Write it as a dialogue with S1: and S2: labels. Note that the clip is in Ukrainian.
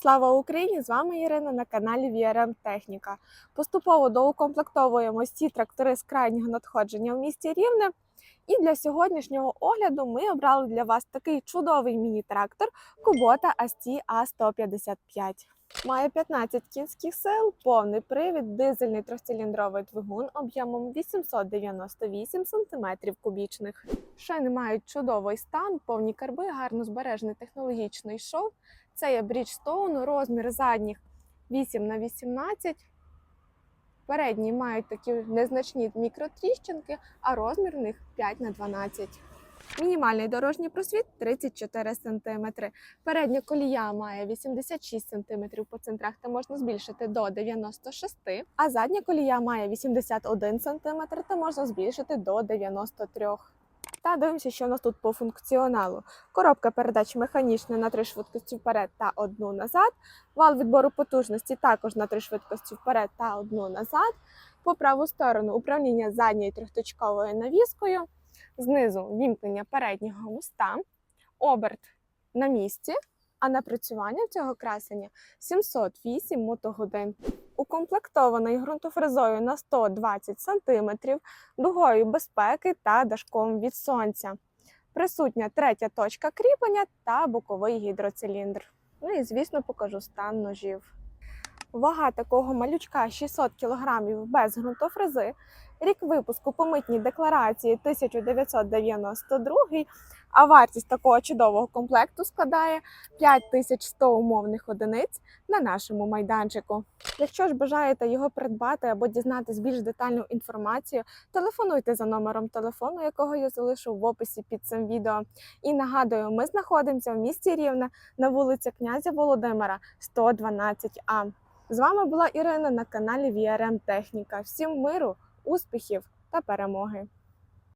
S1: Слава Україні! З вами Ірина на каналі VRM Техніка. Поступово доукомплектовуємо ці трактори з крайнього надходження в місті Рівне. І для сьогоднішнього огляду ми обрали для вас такий чудовий міні-трактор Kubota AST A155. Має 15 кінських сил, повний привід, дизельний трьохциліндровий двигун об'ємом 898 см кубічних. Шини мають чудовий стан, повні карби, гарно збережений технологічний шов. Це є Bridgestone, розмір задніх 8 на 18. Передні мають такі незначні мікротріщинки, а розмір у них 5 на 12. Мінімальний дорожній просвіт 34 см. Передня колія має 86 см по центрах та можна збільшити до 96 см, а задня колія має 81 см та можна збільшити до 93 та дивимося, що у нас тут по функціоналу. Коробка передач механічна на три швидкості вперед та одну назад. Вал відбору потужності також на три швидкості вперед та одну назад. По праву сторону управління задньою трьохточковою навіскою. Знизу вімкнення переднього моста, оберт на місці, а напрацювання цього красення 708 мотогодин. Укомплектований ґрунтофрезою на 120 см, дугою безпеки та дашком від сонця. Присутня третя точка кріплення та боковий гідроциліндр. Ну і, звісно, покажу стан ножів. Вага такого малючка 600 кг без ґрунтофрези. Рік випуску по митній декларації 1992, а вартість такого чудового комплекту складає 5100 умовних одиниць на нашому майданчику. Якщо ж бажаєте його придбати або дізнатись більш детальну інформацію, телефонуйте за номером телефону, якого я залишу в описі під цим відео. І нагадую, ми знаходимося в місті Рівне на вулиці князя Володимира, 112А. З вами була Ірина на каналі VRM Техніка. Всім миру, успіхів та перемоги!